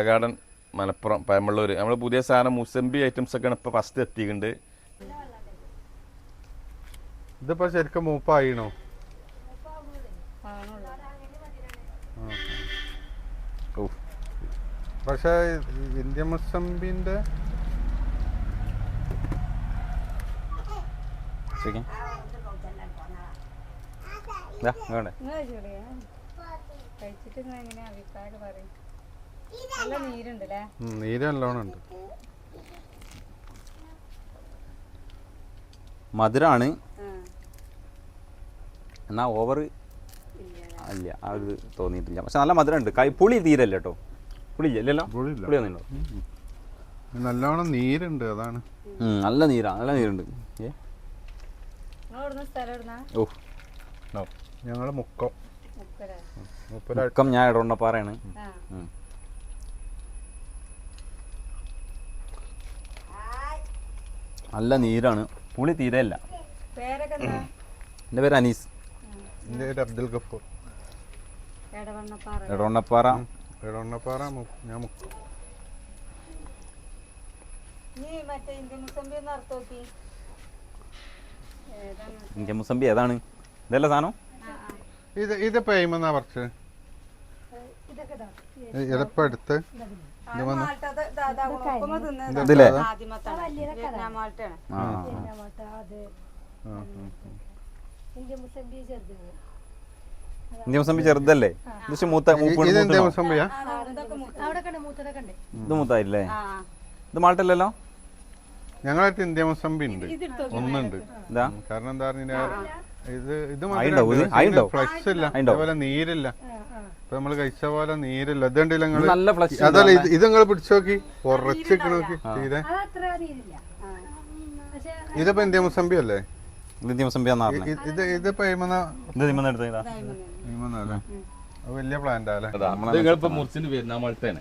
Garden Malappuram പയമ്പള്ളൂർ നമ്മൾ പുതിയ സാധനം മുസംബി ഐറ്റംസ് ഒക്കെയാണ് ഇപ്പോൾ ഫസ്റ്റ് എത്തിയിട്ടുണ്ട് ഇതിപ്പോ ശരിക്കും മൂപ്പായിണോ? ഓ. പക്ഷേ ഇന്ത്യ ചെറിയ കഴിച്ചിട്ട് എങ്ങനെയാ അഭിപ്രായം പറയും. നല്ല നീരുണ്ടല്ലേ? ഉം, നീര് നല്ലോണം ഉണ്ട്. മധുരമാണ് എന്നാൽ ഓവർ അല്ല അത് ആ ഒരു തോന്നിയിട്ടില്ല. പക്ഷെ നല്ല മധുരം ഉണ്ട് കൈ പുളി തീരല്ല കേട്ടോ പുളി ഇല്ല ഇല്ലല്ലോ. പുളി നല്ലോണം നീരുണ്ട് അതാണ്. നല്ല നീരാ നല്ല നീരുണ്ട്. ഓ നോ ഞങ്ങൾ മുക്കം. മുക്കം ഞാൻ ഇടവണ്ണപ്പാറയാണ് ആ ഉം. നല്ല നീരാണ്. പുളി തീരെയല്ല. എന്റെ പേര് അനീസ്. എന്റെ പേര് അബ്ദുൽ ഗഫൂർ. എടവണ്ണപ്പാറ. എടവണ്ണപ്പാറ. ഞാൻ മുക്കം ഇന്ത്യൻ നോക്കി. ഏതാണ്? ഇന്ത്യ മുസംബി ഏതാണ്? ഇതല്ല സാധനം? ഇത് ഇതിപ്പോ പേയ്മെന്നാ പറിച്ച്? ഇതൊക്കെ ഇതിപ്പോ എടുത്ത്? ഇതില്ലേ? ഇന്ത്യ മുസംബി ചെറുതല്ലേ? ഇത് മൂത്ത മൂത്തായില്ലേ? ആ ഇത് മാൾട്ടല്ലല്ലോ ഞങ്ങളായിട്ട് ഇന്ത്യ മുസംബി ഉണ്ട്. ഒന്നുണ്ട്. കാരണം എന്താ പറഞ്ഞാൽ ഇത് ഇത്? ഫ്ലക്സ് ഇല്ല? അതുപോലെ നീരില്ല. ഇപ്പൊ നമ്മൾ കഴിച്ച പോലെ നീരില്ല. നിങ്ങൾ? നല്ല ഫ്ലഷ് അതല്ല ഇത് ഇത് നിങ്ങൾ പിടിച്ചു നോക്കി. ഉറച്ചിട്ട് നോക്കി. തീരെ. ഇതിപ്പോ ഇന്ത്യ മുസംബി അല്ലേ? ഇന്ത്യ മുസംബി എന്നാ ഇ- ഇത് അത് വലിയ പ്ലാന്റ് അല്ലേ? നിങ്ങളിപ്പോ മുറിച്ചിന് വിയറ്റ്നാം മാൾട്ടയാണ്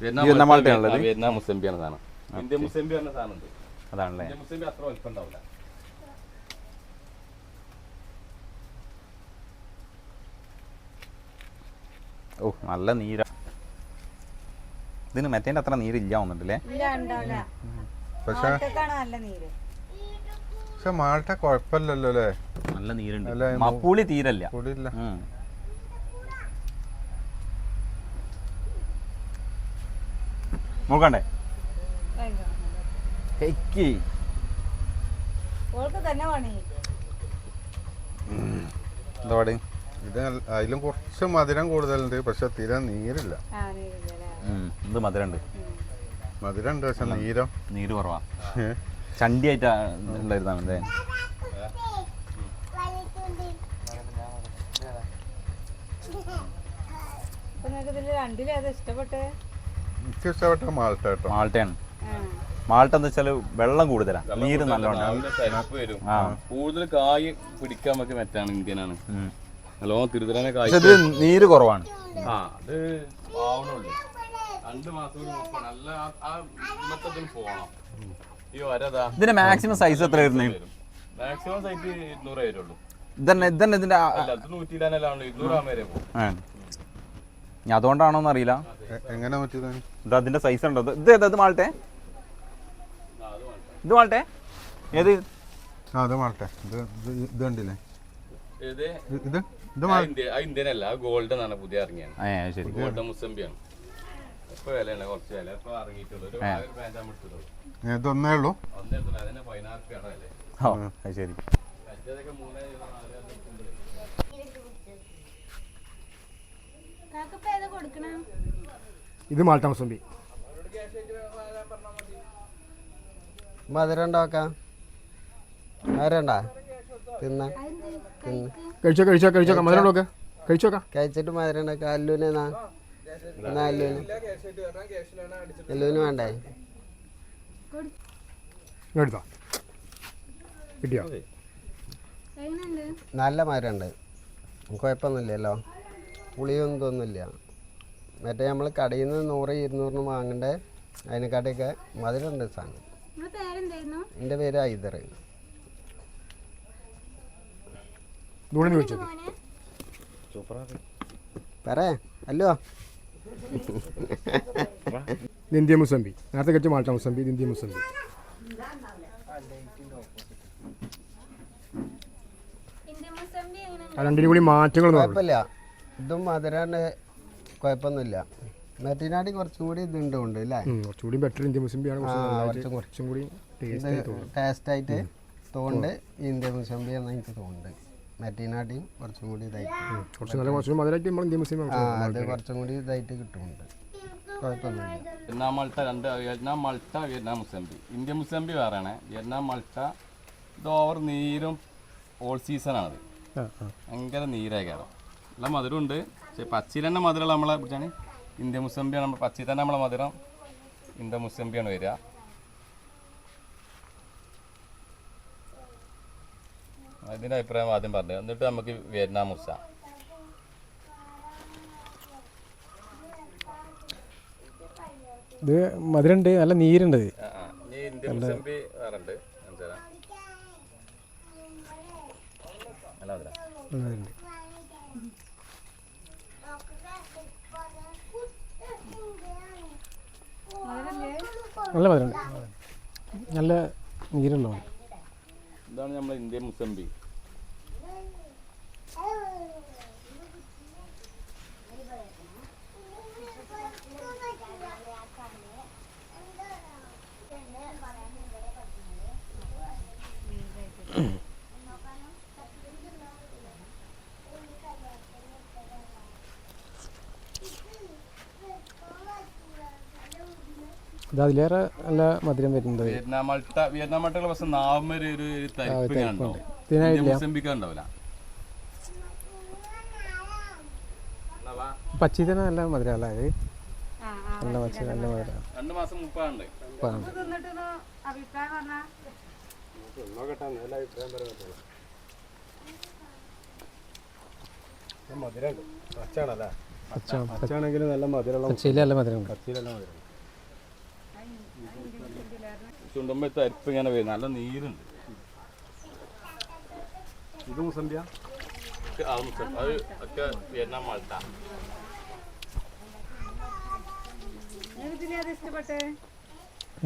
വിയറ്റ്നാം മാൾട്ടയാണുള്ളത്? വിയറ്റ്നാം മുസംബിയാണ് സാധനം ഇന്ത്യ മുസംബി പറഞ്ഞ സാധനം ഉണ്ട്. അതാണല്ലേ. ഇന്ത്യ മുസംബി അത്ര വലിപ്പം ഉണ്ടാവില്ല. ഓ നല്ല നീര. ഇതിന് മറ്റേന്റെ അത്ര നീരില്ല വന്നിട്ടില്ലേ പക്ഷേ പക്ഷെ മാൾട്ട കുഴപ്പമില്ലല്ലോ അല്ലേ? നല്ല നീരുണ്ട്. മപ്പുളി തീരല്ല. കൂടിയില്ല. നോക്കണ്ടേ. ഓൾക്ക് തന്നെ പണി. എന്താ പാട്? ഇത് അതിലും കുറച്ച് മധുരം കൂടുതലുണ്ട് പക്ഷെ തീരെ നീരില്ല. മധുരണ്ട് ഇത് മധുരമുണ്ട്. മധുരം ഉണ്ട് പക്ഷെ നീരം. നീര് കുറവാ. ചണ്ടിയായിട്ടാ എനിക്ക് ഇഷ്ടപ്പെട്ട മാൾട്ട കേട്ടോ. മാൾട്ടയാണ്. ആ. മാൾട്ട എന്താ വെച്ചാൽ വെള്ളം കൂടുതലാ. നീര് നല്ലോണം. കൂടുതൽ കായ് പിടിക്കാൻ നമുക്ക് മെറ്റാണ് ഇന്ത്യനാണ്. നല്ലോണം തിരുതലാനെ കായ് പക്ഷെ ഇത് നീര് കുറവാണ്. ആ അത് ആവണുള്ളൂ. രണ്ട് മാസം നല്ല ആ- ഇതിന് പോണം ഈ വരതാ. ഇതിന്റെ മാക്സിമം സൈസ് എത്ര വരുന്നത് മാക്സിമം സൈറ്റ് ഇരുന്നൂറ് വരുള്ളൂ ഇതന്നെ ഇതന്നെ ഇതിന്റെ ആ- അല്ല അത് നൂറ്റി ഇടാനല്ലാണ്ട് ഇരുന്നൂറാം വരെ പോകും. അതുകൊണ്ടാണോന്ന് അറിയില്ല എങ്ങനെ ഇത് അതിന്റെ സൈസ് ഉണ്ടോ? ഇത്- ഇത് ഏതാ? ഇത് മാൾട്ടെ? ഇത് മാൾട്ടെ? ഏത്? ആ അത് മാൾട്ട. ഇത് ഇത് ഇത് കണ്ടില്ലേ? ഇത്? ഇന്ത്യൻ അല്ല ഗോൾഡൻ ആണ് പുതിയ ഇറങ്ങിയത്. ഗോൾഡൻ മുസംബിയാണ്. ഇപ്പൊ വിലയാണ് കുറച്ച് വില. ഇപ്പൊ ഇറങ്ങിയിട്ടുള്ളൂ ഇതൊന്നേ ഉള്ളൂ? ഒന്നേ പതിനാറ് വില. ശരി. ഇത് മാൾട്ട മുസംബി. മധുരം ഉണ്ടാക്കാം. തിന്ന്. കഴിച്ചോ കഴിച്ചോ കഴിച്ചോ മധുരം നോക്ക് കഴിച്ചോക്ക. കഴിച്ചിട്ട് മധുരം ഉണ്ടാക്കുക അല്ലുവിന് എന്നാ? എന്നാ അല്ലൂന്? അല്ലുവിന് വേണ്ടേ? എടുത്തോ. കിട്ടിയോ? നല്ല മരണ്ട് ഉണ്ട് കുഴപ്പമൊന്നുമില്ലല്ലോ. പുളിയൊന്നും തോന്നില്ല മറ്റേ നമ്മൾ കടയിൽ നിന്ന് നൂറ് ഇരുന്നൂറിന് വാങ്ങണ്ടേ അതിനെക്കാട്ടിയൊക്കെ മധുരം ഉണ്ട് സാധനം എന്റെ പേര് ഐദർ നൂണിന് വെച്ചത് പറ അല്ലോ. നിന്ത്യ മുസംബി. നേരത്തെ കഴിച്ച മാൾട്ട മുസംബി നിന്ത്യ മുസംബി. രണ്ടിനും കൂടി മാറ്റങ്ങൾ കുഴപ്പമില്ല. ഇതും മധുരാണ്. കുഴപ്പമൊന്നുമില്ല. മെറ്റിനാടി കുറച്ചും കൂടി ഇതുണ്ട് ഉണ്ട് അല്ലേ? കുറച്ചുകൂടി ബെറ്റർ ഇന്ത്യ മുസംബിയാണ് ആണ്. കുറച്ചും കൂടി. കുറച്ചും കൂടി ടേസ്റ്റ് ആയിട്ട് തോണ്ട് ഇന്ത്യ മുസംബി എന്ന് എനിക്ക് തോന്നുന്നുണ്ട്. മെറ്റിനാട്ടിയും കുറച്ചും കൂടി ഇതായിട്ട് കുറച്ച് നല്ല കുറച്ചും മധുരമായിട്ട് നമ്മൾ ഇന്ത്യ മുസ്ലിം അത് കുറച്ചും കൂടി ഇതായിട്ട് കിട്ടുന്നുണ്ട് കുഴപ്പമൊന്നുമില്ല. വിയറ്റ്നാം മൾട്ട രണ്ട് വിയറ്റ്നാം മൾട്ട വിയറ്റ്നാം മുസംബി ഇന്ത്യൻ മുസംബി വേറെയാണ്. വിയറ്റ്നാം മൾട്ട ഇത് ഓവർ നീരും ഓൾ സീസണാണത് ഭയങ്കര നീരായിക്കാരം നല്ല മധുരമുണ്ട് പക്ഷേ പച്ചയിൽ തന്നെ മധുരമുള്ള നമ്മളെ പിടിച്ചാണ് ഇന്ത്യ മുസംബിയാണ് നമ്മൾ പച്ചയിൽ തന്നെ നമ്മളെ മധുരം. ഇന്ത്യ മുസംബിയാണ് വരിക. അതിന്റെ അഭിപ്രായം ആദ്യം പറഞ്ഞു. എന്നിട്ട് നമുക്ക് വിയറ്റ്നാം മുസ ഇത് മധുരണ്ട് നല്ല നീരുണ്ട്. നല്ല മധുരണ്ട്. നല്ല നീരുള്ളതാണ്. ഇതാണ് നമ്മളെ ഇന്ത്യൻ മുസംബി ഇത് അതിലേറെ നല്ല മധുരം വരുന്നത്. വിയറ്റ്നാം പക്ഷെ ഒരു തരിപ്പ് പച്ചി തന്നെ നല്ല മധുരം അല്ല ആ നല്ല പച്ച നല്ല മധുരം. രണ്ട് മാസം മുപ്പാണ്ട്. മധുരമുണ്ട് പച്ചാണല്ലേ പച്ച പച്ചാണെങ്കിൽ നല്ല മധുരമുള്ള പച്ചയിലെ നല്ല മധുരമുണ്ട്. പച്ചയിലല്ല മധുരം ചുണ്ടുമ്പോ തരിപ്പ് ഇങ്ങനെ വരും. നല്ല നീരുണ്ട്. ഇത് ഒക്കെ അത് മുസം- അത് ഒക്കെ വിയറ്റ്നാം മൾട്ട.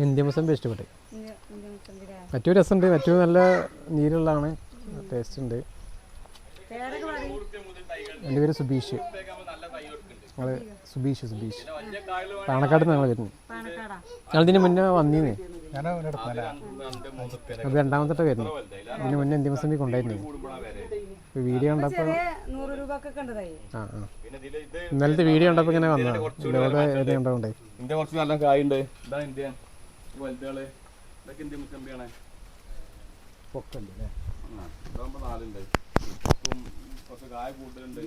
ഇന്ത്യ മുസംബി ഇഷ്ടപ്പെട്ടു. മറ്റു രസമുണ്ട്. മറ്റു നല്ല നീരുള്ളതാണ്. ടേസ്റ്റ് ഉണ്ട്. എന്റെ പേര് സുബീഷ്. ഞങ്ങൾ സുബീഷ് സുബീഷ്. പാണക്കാട് നിന്ന് ഞങ്ങൾ വരുന്നു ഞങ്ങൾ ഞങ്ങളിതിന് മുന്നേ വന്നീന്ന്. പേരെ അത് രണ്ടാമത്തെ വരുന്നു. ഇതിന് മുന്നേ അന്തിമ സമയം കൊണ്ടായിരുന്നു വീഡിയോ ഉണ്ടപ്പോ ആ ആ പിന്നെ ഇതിൽ ഇത് ഇന്നലത്തെ വീഡിയോ ഉണ്ടപ്പോ ഇങ്ങനെ വന്നതാണ് ഇവിടെ ഏത് കണ്ടോണ്ടേ ഇന്ത്യ കുറച്ച് നല്ല കായുണ്ട് ഇതാ ഇന്ത്യ. ഇതൊക്കെ ഇതാകുമ്പോ നാലുണ്ട്. കുറച്ച് കായ കൂടുതലുണ്ട്.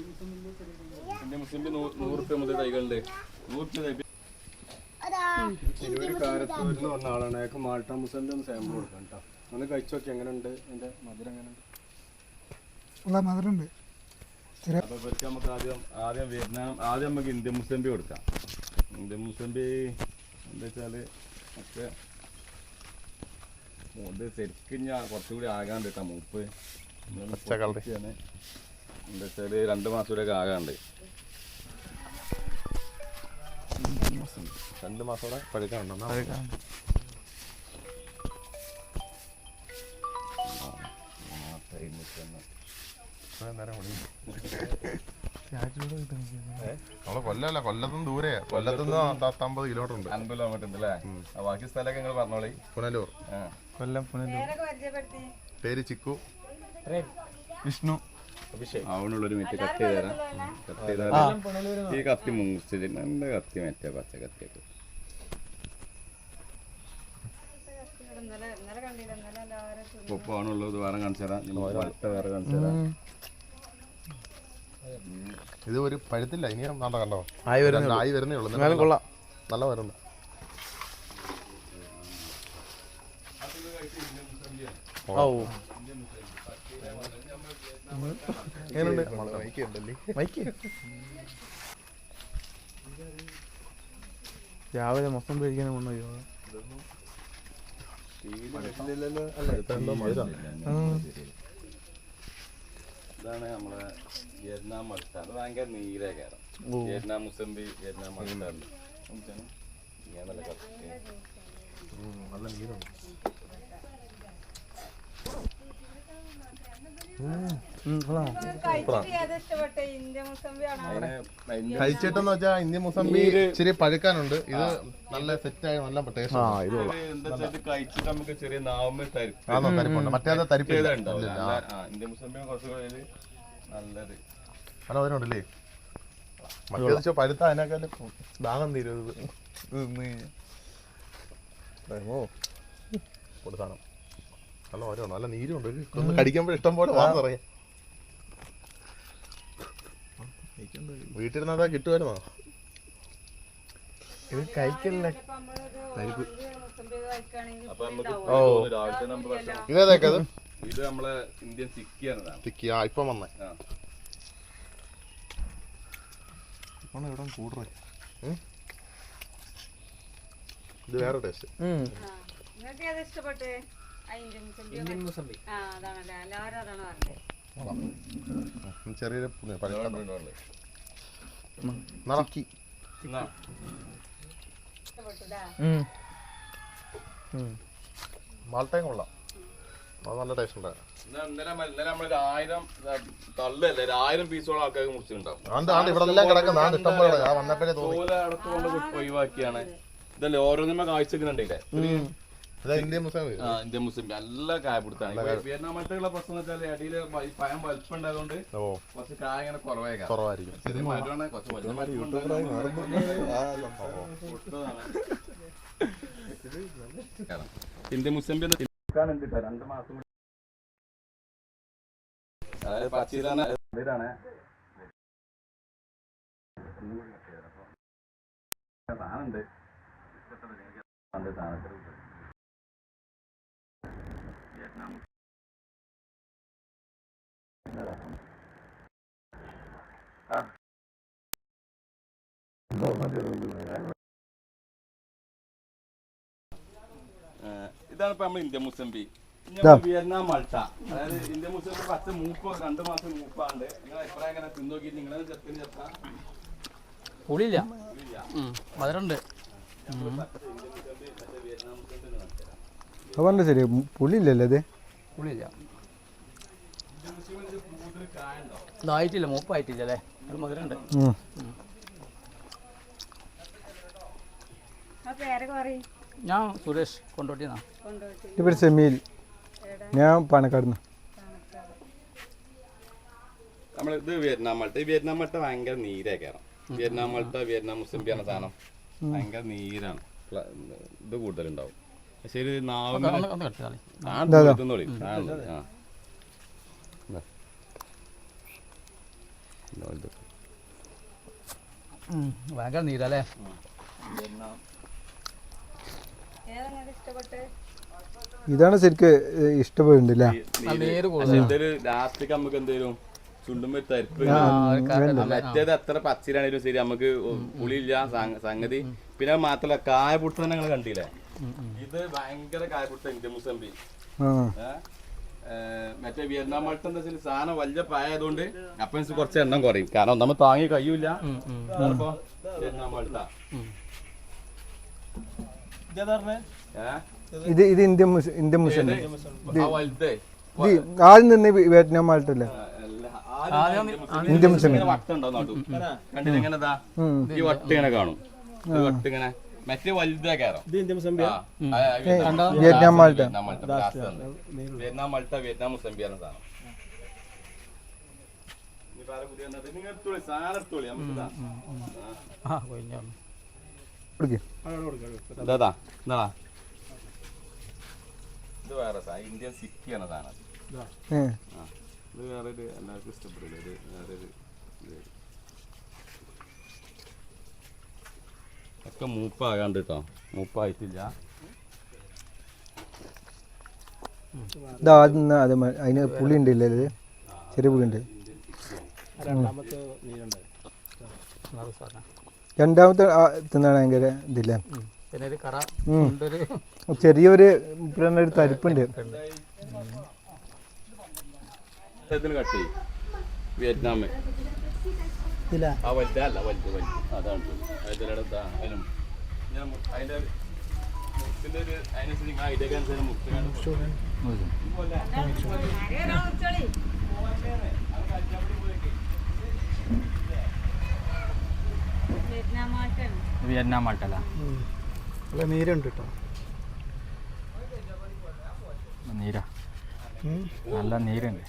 ഇന്ത്യ മുസ്ലിം നൂറ് രൂപ മുതൽ തൈകളുണ്ട്. നൂറ് റുപ്യ കാരത്തൂരിൽ വന്ന ആളാണ് അയാൾക്ക് മാൾട്ട ഒന്ന് സാമ്പിൾ കൊടുക്കാം കേട്ടോ ഒന്ന് കഴിച്ചു നോക്കി എങ്ങനെയുണ്ട് എന്റെ മധുരം എങ്ങനെയുണ്ട് ഇവർക്ക് നമുക്ക് ആദ്യം ആദ്യം വിയറ്റ്നാം ആദ്യം നമുക്ക് ഇന്ത്യൻ മുസംബി കൊടുക്കാം. ഇന്ത്യൻ മുസംബി എന്താ വെച്ചാൽ ഒക്കെ ഇത് ശരിക്കും ഞാൻ കുറച്ചുകൂടി ആകാണ്ട് കേട്ടോ മൂപ്പ്. എന്താ വെച്ചാൽ രണ്ട് മാസം കൂടെ ഒക്കെ ആകാണ്ട്. രണ്ട് മാസം കൂടെ പഴുക്കാനുണ്ടോ നമ്മൾ കൊല്ലല്ല കൊല്ലത്തും ദൂരെ കൊല്ലത്തുനിന്ന് പത്തമ്പത് കിലോമീറ്റർ ഉണ്ട് അൻപത് കിലോമീറ്റർ ഉണ്ട് അല്ലേ ബാക്കി സ്ഥലമൊക്കെ നിങ്ങൾ പറഞ്ഞോളി. പുനലൂർ. ആ. കൊല്ലം പുനലൂർ. പേര് ചിക്കു. വിഷ്ണു. അവനുള്ളൊരു മിനിറ്റ് കട്ട് ചെയ്ത് തരാം. കട്ട് ചെയ്താൽ ഈ കത്തി മുങ്ങിച്ചത് നല്ല കത്തി മറ്റേ പച്ച കത്തിയൊക്കെ. ഉപ്പാണുള്ളത് വേറെ കാണിച്ചു തരാം. നമുക്ക് വട്ട വേറെ കാണിച്ചു തരാം. ഇത് ഒരു പഴുത്തില്ല ഇനി നാണ്ട കണ്ടോ? ആയി വരുന്നേ ആയി വരുന്നേ ഉള്ളൂ. കൊള്ളാം. നല്ല വരുന്നു. ഓ രാവിലെ മൊത്തം പേടിക്കാനും കൊണ്ടുപോയി ഇതാണ് നമ്മളെ വിയറ്റ്നാം മടുത്ത ഭയങ്കര ഭയങ്കര കയറാം വിയറ്റ്നാം മുസംബി വിയറ്റ്നാം മൾട്ട ഉണ്ട് ഇങ്ങനെ നല്ല നല്ല നീരുണ്ട് കഴിച്ചിട്ടെന്ന് വെച്ചാൽ ഇന്ത്യൻ മുസംബി ഇച്ചിരി പഴുക്കാനുണ്ട്. ഇത് നല്ല സെറ്റായി നല്ല ടേസ്റ്റ് ഇത് കഴിച്ചിട്ട് നമുക്ക് ചെറിയ തരിപ്പ്. ആണോ തരിപ്പുണ്ട്. മറ്റേത് തരിപ്പില്ല. ഉണ്ടാവില്ല ആ ഇന്ത്യൻ നല്ലത്. നല്ല മറ്റേത് വെച്ചാൽ പഴുത്ത അതിനേക്കാളും ദാഹം തീരും ഓ. കൊടുത്താണ് നല്ല ഓരോ നല്ല നീരുണ്ട്. കടിക്കുമ്പോ ഒന്ന് കടിക്കുമ്പോൾ ഇഷ്ടം പോലെ വാ പറയാം വീട്ടിലിരുന്നാ കിട്ടുമായിരുന്നോ ഇത് കഴിക്കില്ല ഇപ്പൊ നമ്മളൊരു ഇന്ത്യ മുസംബി കഴിക്കുകയാണെങ്കിൽ അപ്പൊ നമുക്ക് ഓ. തോന്നുന്നു രാവിലത്തെ നമ്മൾ ഭക്ഷണം ഇതേതേക്കത് ഇത് നമ്മളെ ഇന്ത്യൻ സിക്കിയാണതാണ് തിക്കി ആ ഇപ്പം വന്നേ. ഇപ്പം ഇവിടെ കൂടുതൽ ഇത് വേറെ ടേസ്റ്റ്. നിങ്ങൾക്ക് ഏതാ ഇഷ്ടപ്പെട്ടെ? ആ മാൾട്ടയും കൊള്ളാം അത് നല്ല ടേസ്റ്റ് ഉണ്ടായിരുന്നു ഇന്ന് ഇന്നലെ മ- ഇന്നലെ നമ്മളൊരു ആയിരം തള്ളല്ലേ ഒരു ആയിരം പീസോളം ആൾക്കാർക്ക് മുറിച്ചിട്ടുണ്ടാവും ആണ്ട് ആണ്ട് ഇവിടെ എല്ലാം കിടക്കുന്ന വന്നപ്പോഴേ തോന്നി അടത്ത് ഒഴിവാക്കിയാണ് ഇതല്ലേ ഓരോന്നിമ്മ കാഴ്ചക്കുന്നുണ്ടല്ലേ ഇതാ ഇന്ത്യൻ മുസ്ലിം നല്ല കായ പിടുത്താണ് വിയറ്റ്നാം മറ്റുള്ള പ്രശ്നം എന്ന് വെച്ചാൽ അടിയിൽ പഴം വലിപ്പം ഉണ്ടായതുകൊണ്ട് കുറച്ച് കായ ഇങ്ങനെ. കുറവായിരിക്കും ഇന്ത്യൻ മുസ്ലിം രണ്ട് മാസം കൂടി. അതായത് പച്ചയിലാണ് ഇതാണ് സാധനമുണ്ട് ഉണ്ട് സാധനത്തിൽ ഇതാണ് ഇപ്പൊ നമ്മൾ ഇന്ത്യ മുസംബി. വിയറ്റ്നാം മൾട്ട. അതായത് ഇന്ത്യ മുസംബി പച്ച മൂപ്പ് രണ്ട് മാസം മൂപ്പാണ്ട്. നിങ്ങളെ അഭിപ്രായം എങ്ങനെ തിന്നു നോക്കി നിങ്ങളെ ചെറുപ്പിന് ചെറുപ്പം പുളിയില്ല. മധുരണ്ട് അത് ശരി പുളിയില്ലല്ലേ ഇത്? പുളിയില്ല. ഇതായിട്ടില്ല മൂപ്പായിട്ടില്ല അല്ലേ മധുരമുണ്ട്. പറയും. ഞാൻ സുരേഷ് കൊണ്ടോട്ടിന്നാ. പേര് ഞാൻ പാണക്കാട്. നിന്ന് നമ്മൾ ഇത് വിയറ്റ്നാം മൾട്ട. ഈ വിയറ്റ്നാം മൾട്ട ഭയങ്കര നീരേ കയറാം വിയറ്റ്നാം മൾട്ട വിയറ്റ്നാം മുസ്ലിം എന്ന സാധനം ഭയങ്കര നീരാണ്. ഇത് കൂടുതലുണ്ടാവും. ശരി നാവ് ആ തിന്നോളി ആ ഉണ്ട്. ആ ഇതാ. ഇതാ ഇത്. ഭയങ്കര നീരല്ലേ? ഇതാണ് ശരിക്ക് ഇഷ്ടപ്പെട്ടില്ല ലാസ്റ്റ് നമുക്ക് എന്തേലും ചുണ്ടുമ്പോ തരിപ്പ്. ആ, മറ്റേത് എത്ര പച്ചിലാണെങ്കിലും ശരി നമുക്ക് പുളിയില്ല സംഗതി. പിന്നെ മാത്രല്ല കായപുട്ട് തന്നെ കണ്ടില്ലേ? ഇത് ഭയങ്കര കായപുട്ട മുസംബി മറ്റേ വിയറ്റ്നാം മൾട്ട് എന്താ വെച്ചാൽ സാധനം വലിയ പ്രായതുകൊണ്ട് അപ്പൻസ് കുറച്ച് എണ്ണം കുറയും. കാരണം നമ്മൾ താങ്ങി കഴിയൂല. വിയറ്റ്നാം മൾട്ട? ഇത് ഇത് ഇന്ത്യൻ ഇന്ത്യൻ മുസ്ലിം. ആദ്യം നിന്ന് വിയറ്റ്നാം മാൾട്ടല്ലേ ഇന്ത്യൻ മുസ്ലിം. വട്ടുണ്ടോ നാട്ടു കണ്ടിട്ട് ഇങ്ങനെ ഇതാ. ഈ വട്ട് ഇങ്ങനെ കാണും. വട്ട് ഇങ്ങനെ മറ്റേ വലുതാ കയറാം വിയറ്റ്നാം മാൾട്ട. വിയറ്റ്നാം മൾട്ട. വിയറ്റ്നാം മുസംബി എന്ന സാധനം. ഇതാ. വേറെ സാധനം ഇന്ത്യൻ സിക്കി എന്ന സാധനം. ഏ. ആ. ഇത് വേറെ ഒരു എല്ലാവർക്കും ഇഷ്ടപ്പെടില്ല ഇത് വേറെ ഒരു ഇത്. ഒക്കെ മൂപ്പാകാണ്ട് കേട്ടോ മൂപ്പായിട്ടില്ല. ഇത് ആദ്യം നിന്ന് അത് മ- അതിന് പുളി ഉണ്ടല്ലേ ഇത്? ചെറിയ പുളി ഉണ്ട്. രണ്ടാമത്തെ നീരുണ്ട് രണ്ടാമത്തെ ആ തിന്നാണ് ഭയങ്കര ഇതില്ലേ? ചെറിയൊരു പിന്നെ ഒരു തരിപ്പുണ്ട്. ഇതിന് കട്ട് ചെയ്യും. വിയറ്റ്നാം ഇതിലാ ആ വലുത് അല്ല വലുത് വലുത്. അതാണ് അതിനും ഞാൻ ഒരു അതിനനുസരിച്ച് അനുസരിച്ച് വിയറ്റ്നാം മാട്ടല്ല നല്ല നീരുണ്ട് കേട്ടോ. നീരാ. നല്ല നീരുണ്ട്.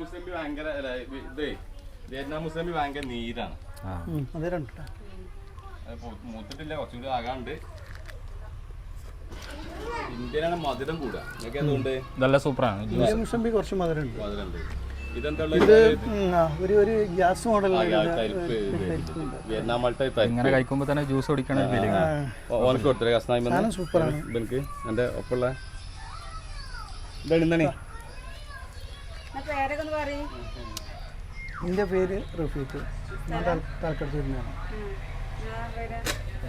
മുസ്ലിം ഭയങ്കര അല്ല, ഇത് ഇതേ വിയറ്റ്നാം മുസ്ലിം ഭയങ്കര നീരാണ്. ആ. അതേ രണ്ട് അത് പൂ- മൂത്തിട്ടില്ല കുറച്ചുകൂടി ആകാണ്ട്. ഇന്ത്യയിലാണ് മധുരം കൂടുക നിങ്ങൾക്ക് എന്തുകൊണ്ട്? ഇതെല്ലാം സൂപ്പറാണ്. മുസംബി കുറച്ച് മധുരമുണ്ട്. മധുരമുണ്ട്. ഇതെന്താ ഇത് ഒരു ഒരു ഗ്യാസ് മോഡൽ ഇങ്ങനെ കഴിക്കുമ്പോൾ തന്നെ ജ്യൂസ് കുടിക്കണ ഓനക്ക് സൂപ്പറാണ്. എന്റെ ഒപ്പമുള്ള? ഇതാണ് എന്താണ് എന്റെ പേര് റഫീഖ്. ഞാൻ തലക്കടുത്ത് വരുന്നതാണ്.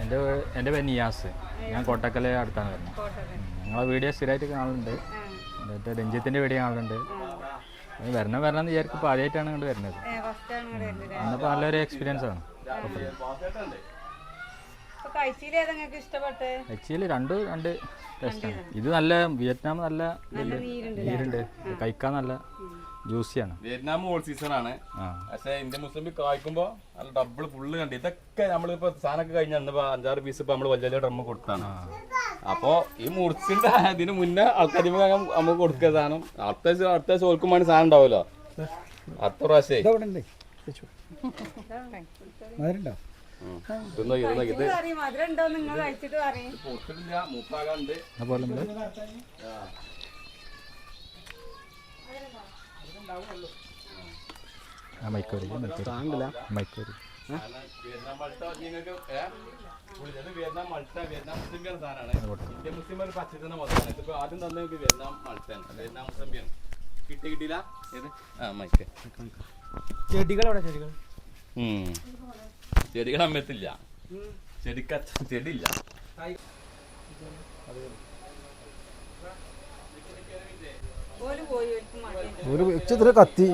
എന്റെ എന്റെ പേര് നിയാസ്. ഞാൻ കോട്ടക്കലെ അടുത്താണ് വരുന്നത്. ഞങ്ങളെ വീഡിയോ സ്ഥിരമായിട്ട് കാണുന്നുണ്ട് എന്നിട്ട് രഞ്ജിത്തിന്റെ വീഡിയോ കാണുന്നുണ്ട് വരണം വരണം എന്ന് വിചാരിക്കും. ആദ്യമായിട്ടാണ് ഇങ്ങോട്ട് വരുന്നത്. എന്നപ്പോൾ നല്ലൊരു എക്സ്പീരിയൻസ് ആണ്. ആക്ച്വലി രണ്ട് രണ്ട് ടേസ്റ്റാണ് ഇത് നല്ല വിയറ്റ്നാം നല്ല. നീരുണ്ട് കഴിക്കാൻ നല്ല ജ്യൂസിയാണ്. വിയറ്റ്നാം ഓൾ സീസൺ ആണ്. പക്ഷേ ഇന്ത്യൻ മുസ്ലിം കായ്ക്കുമ്പോ നല്ല ഡബിൾ ഫുള്ള് കണ്ട്. ഇതൊക്കെ നമ്മളിപ്പോ സാധനമൊക്കെ കഴിഞ്ഞ അന്ന് അഞ്ചാറ് പീസ് ഇപ്പൊ നമ്മൾ വലിയ വലിയ ഡ്രമ്മ് കൊടുത്താണ്. അപ്പോ ഈ മുറിച്ചിന്റെ അതിന് മുന്നേ ആൾക്കാർ നമുക്ക് കൊടുക്കുക സാധനം. അടുത്ത അടുത്ത ചോൽക്കുമ്പോൾ സാധനം ഉണ്ടാവുമല്ലോ? അടുത്ത പ്രാവശ്യം. അവിടെ ചെടികൾ അവിടെ ചെടികൾ. ചെടികൾ അമ്മത്തില്ല ചെടിക്ക ചെടിയില്ല. ഒരു ഉച്ചത്തിൽ കത്തി.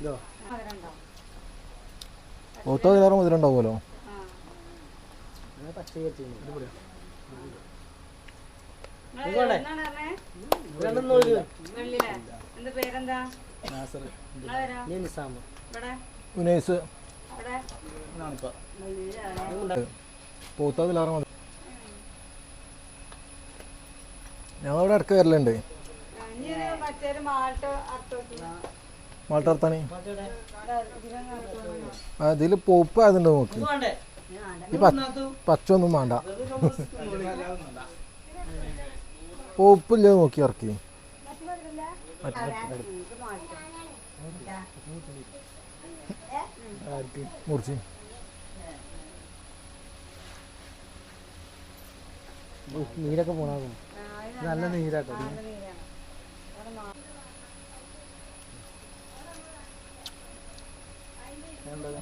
ഇതോ മധുരം ഉണ്ടാവുമല്ലോ? എന്ത് പേരെന്താ? ഉനൈസ്. ഇവിടെ? പോത്തോ ഞങ്ങളിവിടെ ഇടയ്ക്ക് വരലുണ്ട്. മാട്ടർത്താണി മാൾട്ട് അതിൽ പോപ്പ് അതുണ്ട് നോക്ക്. ഈ പച്ച ഒന്നും വേണ്ട. പോപ്പില്ല നോക്കി ഇറക്കി. മുറിച്ച്. നീരൊക്കെ പോണാകും നല്ല നീരാട്ടോ.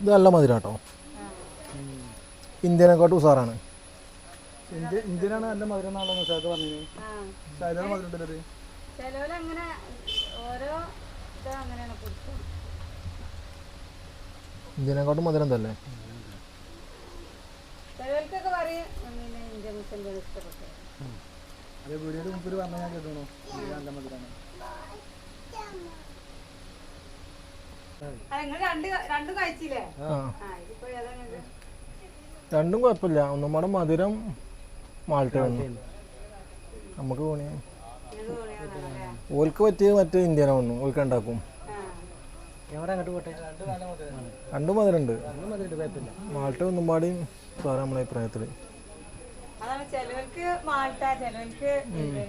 ഇത് നല്ല മധുരാട്ടോ. കേട്ടോ ഇന്ത്യനെക്കാട്ടും ഉസാറാണ്. ഇന്ത്യ ഇന്ത്യനാണ് നല്ല മധുരം എന്നാണല്ലോ സാർ പറഞ്ഞത്. സാധാരണ മധുരം ഉണ്ടല്ലോ. ഓരോ ഇത് അങ്ങനെയാണ് കുടിച്ചത് ഇന്ത്യനെക്കാട്ടും മധുരം തന്നെ ചിലവർക്കൊക്കെ പറയും പിന്നെ ഇന്ത്യ മുസ്ലിം ഇഷ്ടപ്പെട്ടു അത് വീഡിയോയിൽ മുമ്പ് പറഞ്ഞാൽ ഞാൻ കേട്ടോ നല്ല മധുരമാണ് മധുരം തന്നെ. രണ്ട് രണ്ടും കഴിച്ചില്ലേ? ആ. ആ. ഇതിപ്പോ രണ്ടും കുഴപ്പമില്ല. ഒന്നും കൂടെ മധുരം മാൾട്ട വന്നു. നമുക്ക് തോന്നിയ ഓൽക്ക് പറ്റിയത് മറ്റേ ഇന്ത്യനെ വന്നു. ഓൽക്ക് ഉണ്ടാക്കും ആ എവിടെ അങ്ങോട്ട് പോട്ടെ രണ്ട് മതിലുണ്ട് മാൾട്ട ഒന്നും പാടിയും സാറേ നമ്മളെ അഭിപ്രായത്തിൽ അതാണ് ചിലവർക്ക് മാൾട്ട ചിലവർക്ക് പിന്നെ